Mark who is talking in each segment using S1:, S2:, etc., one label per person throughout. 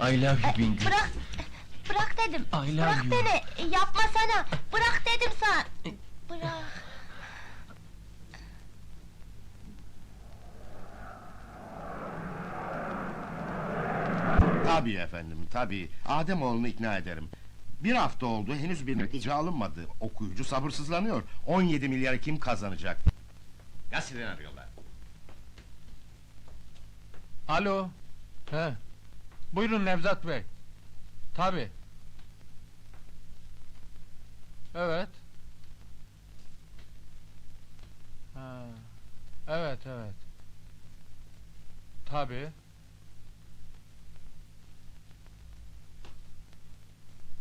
S1: I love you
S2: E,
S1: Bingül.
S2: Bırak, bırak dedim.
S1: I love
S2: Bırak
S1: you.
S2: beni, e, yapmasana. Bırak dedim sana. Bırak.
S3: Tabii efendim, tabii. Ademoğlu'nu ikna ederim. Bir hafta oldu, henüz bir netice alınmadı. Okuyucu sabırsızlanıyor. 17 milyar kim kazanacak? Gazeteden arıyorlar.
S4: Alo. He. Buyurun Nevzat Bey. Tabi. Evet. Ha. Evet, evet. Tabi.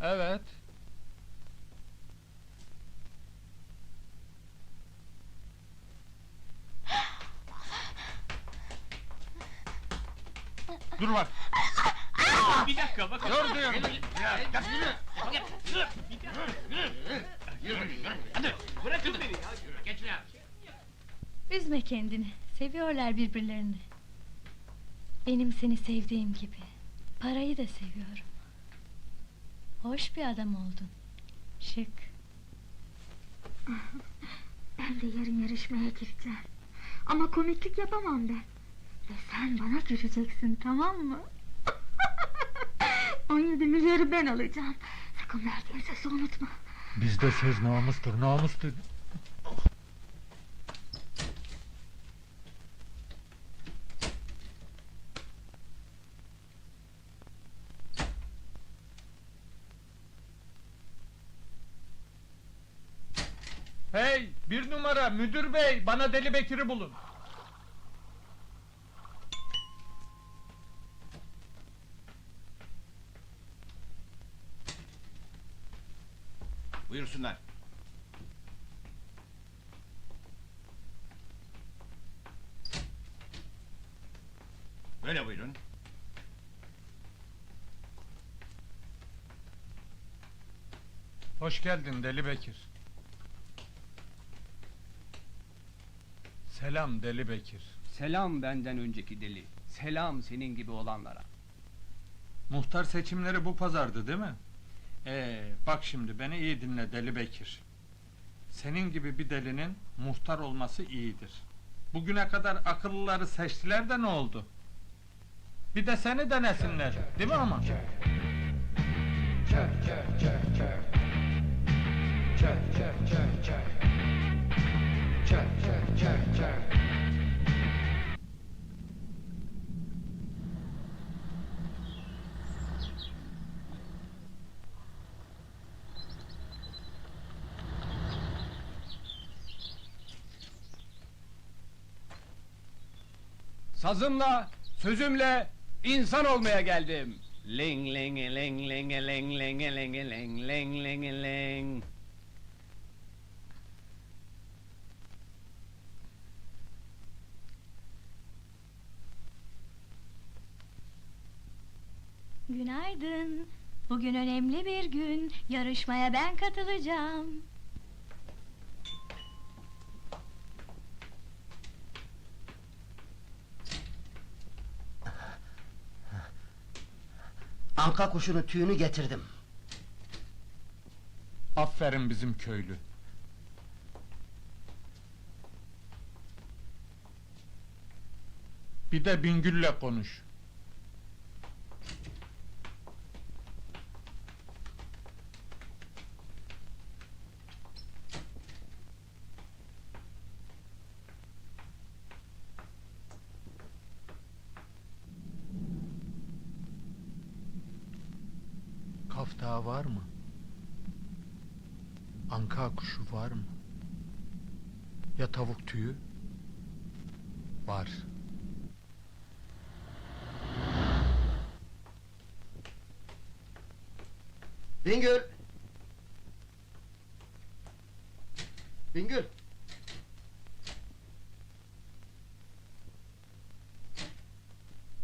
S4: Evet. Dur bak.
S1: Bir dakika bakın.
S4: Dur diyorum.
S1: Hadi bırakın beni ya. Geç ya.
S5: Üzme kendini. Seviyorlar birbirlerini. Benim seni sevdiğim gibi. Parayı da seviyorum. Hoş bir adam oldun. Şık.
S6: Ben de yarın yarışmaya gireceğim. Ama komiklik yapamam ben. Ve sen bana gireceksin tamam mı? 17 milyarı ben alacağım. Sakın verdiğin sözü unutma.
S4: Bizde söz namustur, namustur. Hey, bir numara, müdür bey, bana Deli Bekir'i bulun.
S3: Buyursunlar. Böyle buyurun.
S4: Hoş geldin Deli Bekir. Selam Deli Bekir.
S7: Selam benden önceki deli. Selam senin gibi olanlara.
S4: Muhtar seçimleri bu pazardı değil mi? Ee, bak şimdi beni iyi dinle Deli Bekir. Senin gibi bir delinin muhtar olması iyidir. Bugüne kadar akıllıları seçtiler de ne oldu? Bir de seni denesinler, değil mi ama?
S7: Sazımla, sözümle insan olmaya geldim. Ling ling ling ling ling ling ling ling ling ling ling.
S5: Günaydın. Bugün önemli bir gün. Yarışmaya ben katılacağım.
S8: Anka kuşunu tüyünü getirdim.
S4: Aferin bizim köylü. Bir de Bingül'le konuş. Kaftağı var mı? Anka kuşu var mı? Ya tavuk tüyü? Var.
S8: Bingül! Bingül!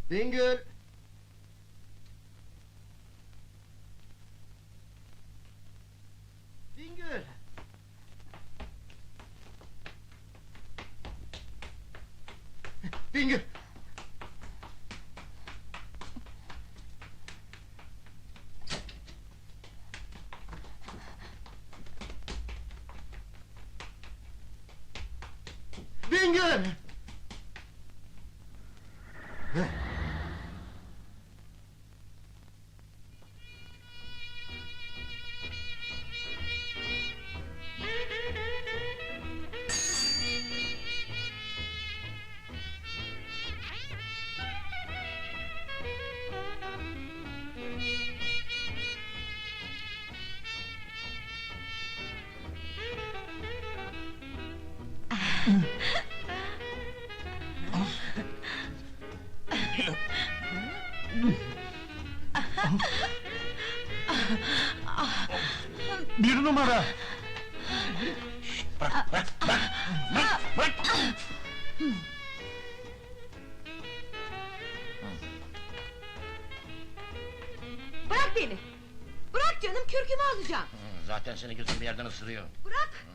S8: Bingül! Bingöl! Bingöl!
S9: Bingöl!
S4: Bir numara!
S2: Bırak beni! Bırak canım, kürkümü alacağım!
S10: Zaten seni gözüm bir yerden ısırıyor.
S2: Bırak!